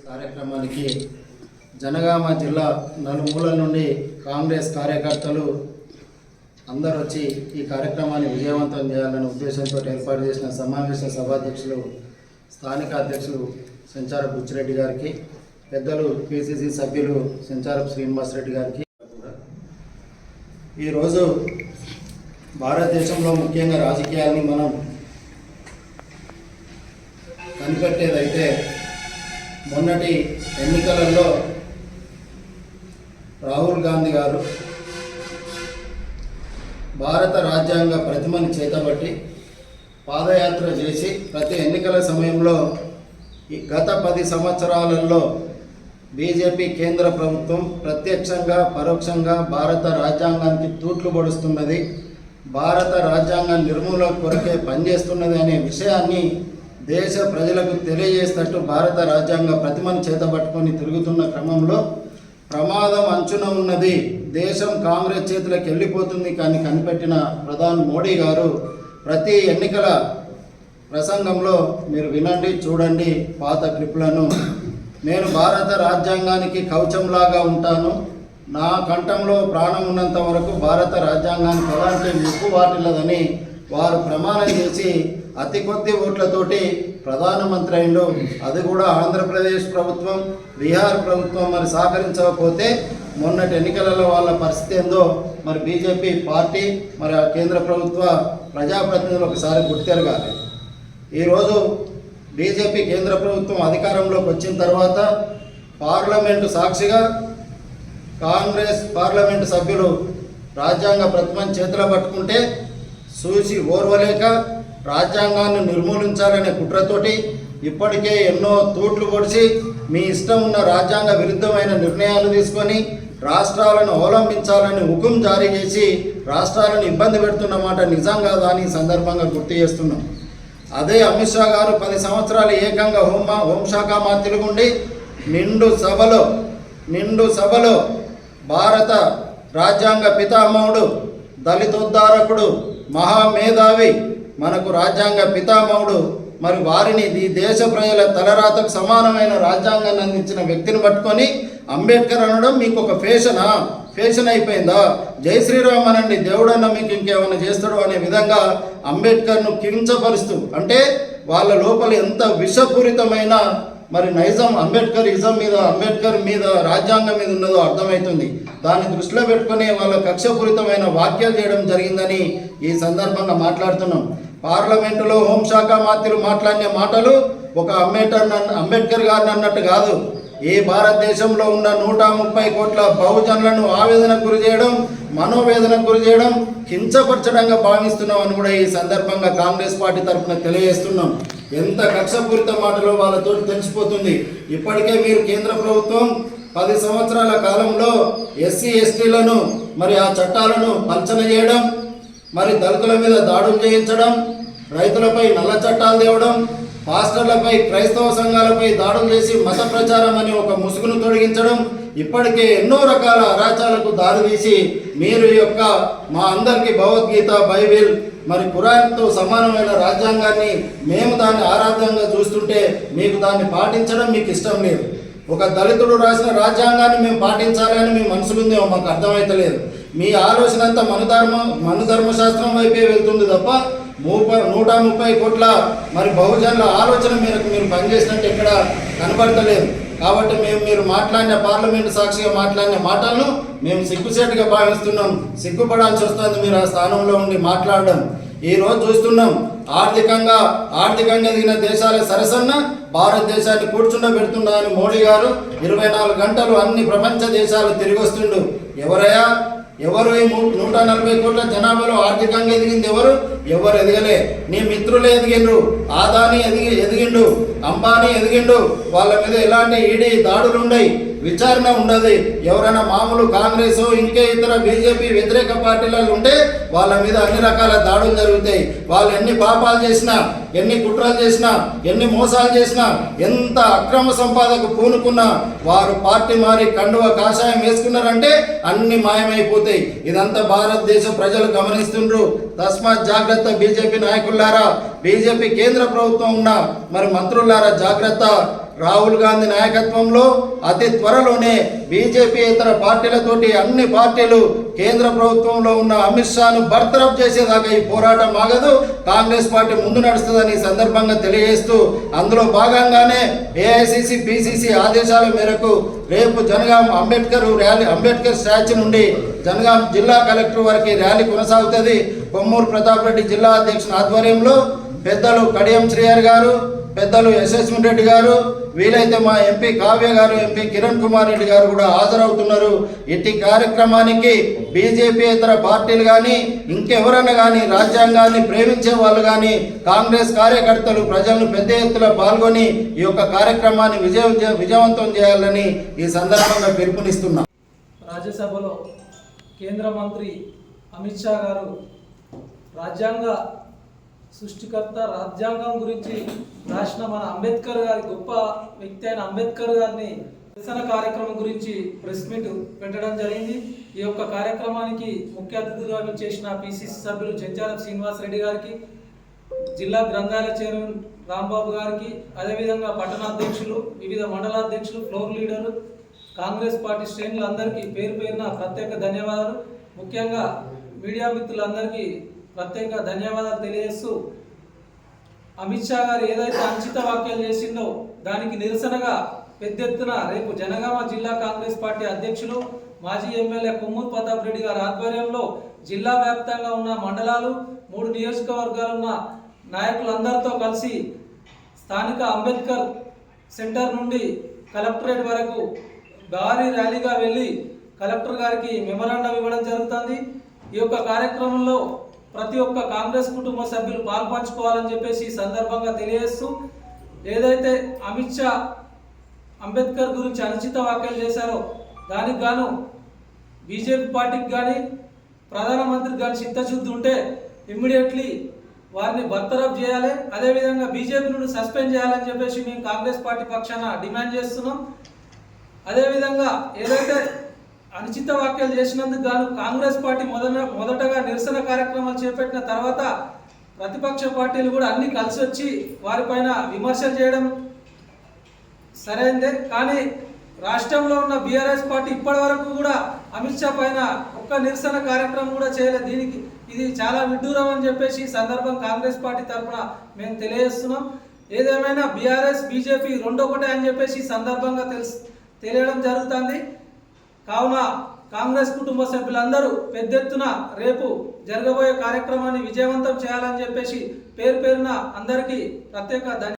కార్యక్రమానికి జనగామ జిల్లా నలుమూలల నుండి కాంగ్రెస్ కార్యకర్తలు అందరూ వచ్చి ఈ కార్యక్రమాన్ని విజయవంతం చేయాలనే ఉద్దేశంతో ఏర్పాటు చేసిన సమావేశ సభాధ్యక్షులు స్థానిక అధ్యక్షులు సంచార బుచ్చిరెడ్డి గారికి పెద్దలు పిసిసి సభ్యులు సంచారపు శ్రీనివాస్ రెడ్డి గారికి. ఈరోజు భారతదేశంలో ముఖ్యంగా రాజకీయాల్ని మనం కనిపెట్టేదైతే మొన్నటి ఎన్నికలలో రాహుల్ గాంధీ గారు భారత రాజ్యాంగ ప్రతిమని చేతబట్టి పాదయాత్ర చేసి ప్రతి ఎన్నికల సమయంలో ఈ గత పది సంవత్సరాలలో బీజేపీ కేంద్ర ప్రభుత్వం ప్రత్యక్షంగా పరోక్షంగా భారత రాజ్యాంగానికి తూట్లు పొడుస్తున్నది భారత రాజ్యాంగ నిర్మూలన కొరకే పనిచేస్తున్నది అనే విషయాన్ని దేశ ప్రజలకు తెలియజేస్తట్టు భారత రాజ్యాంగ ప్రతిమను చేతబట్టుకొని తిరుగుతున్న క్రమంలో ప్రమాదం అంచున ఉన్నది. దేశం కాంగ్రెస్ చేతులకు వెళ్ళిపోతుంది కానీ కనిపెట్టిన ప్రధాని మోడీ గారు ప్రతి ఎన్నికల ప్రసంగంలో మీరు వినండి చూడండి పాత క్లిప్లను నేను భారత రాజ్యాంగానికి కవచంలాగా ఉంటాను. నా కంఠంలో ప్రాణం ఉన్నంత వరకు భారత రాజ్యాంగానికి ఎలాంటి ముప్పు వాటిల్లదని వారు ప్రమాణం చేసి అతి కొద్ది ఓట్లతోటి ప్రధానమంత్రి అయిండు. అది కూడా ఆంధ్రప్రదేశ్ ప్రభుత్వం బీహార్ ప్రభుత్వం మరి సహకరించకపోతే మొన్నటి ఎన్నికలలో వాళ్ళ పరిస్థితి ఏందో మరి బీజేపీ పార్టీ మరి ఆ కేంద్ర ప్రభుత్వ ప్రజాప్రతినిధులు ఒకసారి గుర్తెరగాలి. ఈరోజు బీజేపీ కేంద్ర ప్రభుత్వం అధికారంలోకి వచ్చిన తర్వాత పార్లమెంటు సాక్షిగా కాంగ్రెస్ పార్లమెంటు సభ్యులు రాజ్యాంగ ప్రతిమను చేతిలో పట్టుకుంటే చూసి ఓర్వలేక రాజ్యాంగాన్ని నిర్మూలించాలనే కుట్రతోటి ఇప్పటికే ఎన్నో తూట్లు పొడిచి మీ ఇష్టం ఉన్న రాజ్యాంగ విరుద్ధమైన నిర్ణయాలు తీసుకొని రాష్ట్రాలను అవలంబించాలని హుకుం జారీ చేసి రాష్ట్రాలను ఇబ్బంది పెడుతున్న మాట నిజం కాదా అని సందర్భంగా గుర్తు చేస్తున్నాం. అదే అమిత్ షా గారు పది సంవత్సరాలు ఏకంగా హోమ హోంశాఖ మంత్రులుగా ఉండి నిండు సభలో నిండు సభలో భారత రాజ్యాంగ పితామహుడు దళితోద్ధారకుడు మహామేధావి మనకు రాజ్యాంగ పితామహుడు మరి వారిని ఈ దేశ ప్రజల తలరాతకు సమానమైన రాజ్యాంగాన్ని అందించిన వ్యక్తిని పట్టుకొని అంబేద్కర్ అనడం మీకు ఒక ఫేషనా? ఫేషన్ అయిపోయిందా? జై శ్రీరామ్ అనండి దేవుడన్న మీకు ఇంకేమైనా చేస్తాడు అనే విధంగా అంబేద్కర్ను కించపరుస్తూ అంటే వాళ్ళ లోపల ఎంత విషపూరితమైన మరి నైజం అంబేద్కర్ ఇజం మీద అంబేద్కర్ మీద రాజ్యాంగం మీద ఉన్నదో అర్థమవుతుంది దాన్ని దృష్టిలో పెట్టుకుని వాళ్ళ కక్షపూరితమైన వ్యాఖ్యలు చేయడం జరిగిందని ఈ సందర్భంగా మాట్లాడుతున్నాం. పార్లమెంటులో హోంశాఖ మంత్రులు మాట్లాడిన మాటలు ఒక అంబేద్కర్ అంబేద్కర్ గారిని అన్నట్టు కాదు. ఈ భారతదేశంలో ఉన్న నూట ముప్పై కోట్ల బహుజనులను ఆవేదనకు గురి చేయడం మనోవేదనకు గురి చేయడం కించపరచడంగా భావిస్తున్నాం అని కూడా ఈ సందర్భంగా కాంగ్రెస్ పార్టీ తరఫున తెలియజేస్తున్నాం. ఎంత కక్షపూరిత మాటలో వాళ్ళతో తెలిసిపోతుంది. ఇప్పటికే మీరు కేంద్ర ప్రభుత్వం పది సంవత్సరాల కాలంలో ఎస్సీ ఎస్టీలను మరి ఆ చట్టాలను పంచన చేయడం మరి దళితుల మీద దాడులు చేయించడం రైతులపై నల్ల చట్టాలు తేవడం పాస్టర్లపై క్రైస్తవ సంఘాలపై దాడులు చేసి మత ప్రచారం అని ఒక ముసుగును తొలగించడం ఇప్పటికే ఎన్నో రకాల అరాచాలకు దారితీసి మీరు యొక్క మా అందరికీ భగవద్గీత బైబిల్ మరి ఖురాన్తో సమానమైన రాజ్యాంగాన్ని మేము దాన్ని ఆరాధ్యంగా చూస్తుంటే మీకు దాన్ని పాటించడం మీకు ఇష్టం లేదు. ఒక దళితుడు రాసిన రాజ్యాంగాన్ని మేము పాటించాలని అని మీ మనసులుందేమో మాకు అర్థమైతలేదు. మీ ఆలోచన అంతా మనుధర్మ మనుధర్మశాస్త్రం వైపే వెళ్తుంది తప్ప ముప్పై నూట ముప్పై కోట్ల మరి బహుజనుల ఆలోచన మేరకు మీరు పనిచేసినట్టు ఎక్కడ కనబడతలేదు. కాబట్టి మేము మీరు మాట్లాడిన పార్లమెంట్ సాక్షిగా మాట్లాడిన మాటలను మేము సిగ్గుసేటుగా భావిస్తున్నాం. సిగ్గుపడాల్సి వస్తుంది మీరు ఆ స్థానంలో ఉండి మాట్లాడడం. ఈ రోజు చూస్తున్నాం ఆర్థికంగా ఆర్థికంగా ఎదిగిన దేశాల సరసన్న భారతదేశాన్ని కూర్చుండబెడుతున్నా అని మోడీ గారు ఇరవై నాలుగు గంటలు అన్ని ప్రపంచ దేశాలు తిరిగి వస్తుండు ఎవరయ్యా? ఎవరు ఈ నూట నలభై కోట్ల జనాభాలో ఆర్థికంగా ఎదిగింది ఎవరు? ఎవరు ఎదగలే? నీ మిత్రులే ఎదిగిండ్రు. ఆదాని ఎదిగి ఎదిగిండు. అంబానీ ఎదిగిండు. వాళ్ళ మీద ఎలాంటి ఈడీ దాడులు ఉన్నాయి విచారణ ఉండదు. ఎవరైనా మామూలు కాంగ్రెస్ ఇంకే ఇతర బీజేపీ వ్యతిరేక పార్టీలలో ఉంటే వాళ్ళ మీద అన్ని రకాల దాడులు జరుగుతాయి. వాళ్ళు ఎన్ని పాపాలు చేసినా ఎన్ని కుట్రలు చేసినా ఎన్ని మోసాలు చేసినా ఎంత అక్రమ సంపాదకు పూనుకున్నా వారు పార్టీ మారి కండువ కాషాయం వేసుకున్నారంటే అన్ని మాయమైపోతాయి. ఇదంతా భారతదేశ ప్రజలు గమనిస్తుండ్రు. తస్మాత్ జాగ్రత్త బీజేపీ నాయకులారా. బీజేపీ కేంద్ర ప్రభుత్వం ఉన్న మరి మంత్రులారా జాగ్రత్త. రాహుల్ గాంధీ నాయకత్వంలో అతి త్వరలోనే బీజేపీ ఇతర పార్టీలతోటి అన్ని పార్టీలు కేంద్ర ప్రభుత్వంలో ఉన్న అమిత్ షాను బర్తరఫ్ చేసేదాకా ఈ పోరాటం ఆగదు. కాంగ్రెస్ పార్టీ ముందు నడుస్తుందని సందర్భంగా తెలియజేస్తూ అందులో భాగంగానే ఏఐసిసి పిసిసి ఆదేశాల మేరకు రేపు జనగాం అంబేద్కర్ ర్యాలీ అంబేద్కర్ స్టాచ్యూ నుండి జనగాం జిల్లా కలెక్టర్ వరకు ర్యాలీ కొనసాగుతుంది. కొమ్మూరు ప్రతాప్ రెడ్డి జిల్లా అధ్యక్షుని ఆధ్వర్యంలో పెద్దలు కడియం శ్రీయర్ గారు పెద్దలు యశస్విన్ రెడ్డి గారు వీలైతే మా ఎంపీ కావ్య గారు ఎంపీ కిరణ్ కుమార్ రెడ్డి గారు కూడా హాజరవుతున్నారు. ఇట్టి కార్యక్రమానికి బీజేపీ ఇతర పార్టీలు కానీ ఇంకెవరైనా కానీ రాజ్యాంగాన్ని ప్రేమించే వాళ్ళు కానీ కాంగ్రెస్ కార్యకర్తలు ప్రజలను పెద్ద ఎత్తున పాల్గొని ఈ యొక్క కార్యక్రమాన్ని విజయ విజయవంతం చేయాలని ఈ సందర్భంగా పిలుపునిస్తున్నాం. రాజ్యసభలో కేంద్ర మంత్రి అమిత్ షా గారు రాజ్యాంగ సృష్టికర్త రాజ్యాంగం గురించి రాసిన మన అంబేద్కర్ గారి గొప్ప వ్యక్తి అయిన అంబేద్కర్ గారిని నిరసన కార్యక్రమం గురించి ప్రెస్ మీట్ పెట్టడం జరిగింది. ఈ యొక్క కార్యక్రమానికి ముఖ్య అతిథిగా చేసిన పిసిసి సభ్యులు చెంచారం శ్రీనివాస్ రెడ్డి గారికి జిల్లా గ్రంథాలయ చైర్మన్ రాంబాబు గారికి అదేవిధంగా పట్టణ అధ్యక్షులు వివిధ మండల అధ్యక్షులు ఫ్లోర్ లీడర్లు కాంగ్రెస్ పార్టీ శ్రేణులందరికీ పేరు పేరున ప్రత్యేక ధన్యవాదాలు. ముఖ్యంగా మీడియా మిత్రులందరికీ ప్రత్యేక ధన్యవాదాలు తెలియజేస్తూ అమిత్ షా గారు ఏదైతే అంచిత వ్యాఖ్యలు చేసిందో దానికి నిరసనగా పెద్ద ఎత్తున రేపు జనగామ జిల్లా కాంగ్రెస్ పార్టీ అధ్యక్షులు మాజీ ఎమ్మెల్యే కొమ్మూరు ప్రతాప్ రెడ్డి గారి ఆధ్వర్యంలో జిల్లా వ్యాప్తంగా ఉన్న మండలాలు మూడు నియోజకవర్గాలు ఉన్న నాయకులందరితో కలిసి స్థానిక అంబేద్కర్ సెంటర్ నుండి కలెక్టరేట్ వరకు భారీ ర్యాలీగా వెళ్ళి కలెక్టర్ గారికి మెమరాండం ఇవ్వడం జరుగుతుంది. ఈ యొక్క కార్యక్రమంలో ప్రతి ఒక్క కాంగ్రెస్ కుటుంబ సభ్యులు పాల్పంచుకోవాలని చెప్పేసి ఈ సందర్భంగా తెలియజేస్తూ ఏదైతే అమిత్ షా అంబేద్కర్ గురించి అనుచిత వ్యాఖ్యలు చేశారో దానికి గాను బీజేపీ పార్టీకి కానీ ప్రధానమంత్రికి కానీ చిత్తశుద్ధి ఉంటే ఇమ్మీడియట్లీ వారిని బర్తరఫ్ చేయాలి. అదేవిధంగా బీజేపీ నుండి సస్పెండ్ చేయాలని చెప్పేసి మేము కాంగ్రెస్ పార్టీ పక్షాన డిమాండ్ చేస్తున్నాం. అదేవిధంగా ఏదైతే అనుచిత వ్యాఖ్యలు చేసినందుకు గాను కాంగ్రెస్ పార్టీ మొదట మొదటగా నిరసన కార్యక్రమాలు చేపట్టిన తర్వాత ప్రతిపక్ష పార్టీలు కూడా అన్ని కలిసి వచ్చి వారిపైన విమర్శలు చేయడం సరైందే. కానీ రాష్ట్రంలో ఉన్న బీఆర్ఎస్ పార్టీ ఇప్పటి వరకు కూడా అమిత్ షా పైన ఒక్క నిరసన కార్యక్రమం కూడా చేయలేదు. దీనికి ఇది చాలా విడ్డూరం అని చెప్పేసి ఈ సందర్భం కాంగ్రెస్ పార్టీ తరఫున మేము తెలియజేస్తున్నాం. ఏదేమైనా బీఆర్ఎస్ బీజేపీ రెండొకటే అని చెప్పేసి సందర్భంగా తెలుసు తెలియడం జరుగుతుంది. కావున కాంగ్రెస్ కుటుంబ సభ్యులందరూ పెద్ద ఎత్తున రేపు జరగబోయే కార్యక్రమాన్ని విజయవంతం చేయాలని చెప్పేసి పేరు పేరున అందరికీ ప్రత్యేక ధన్య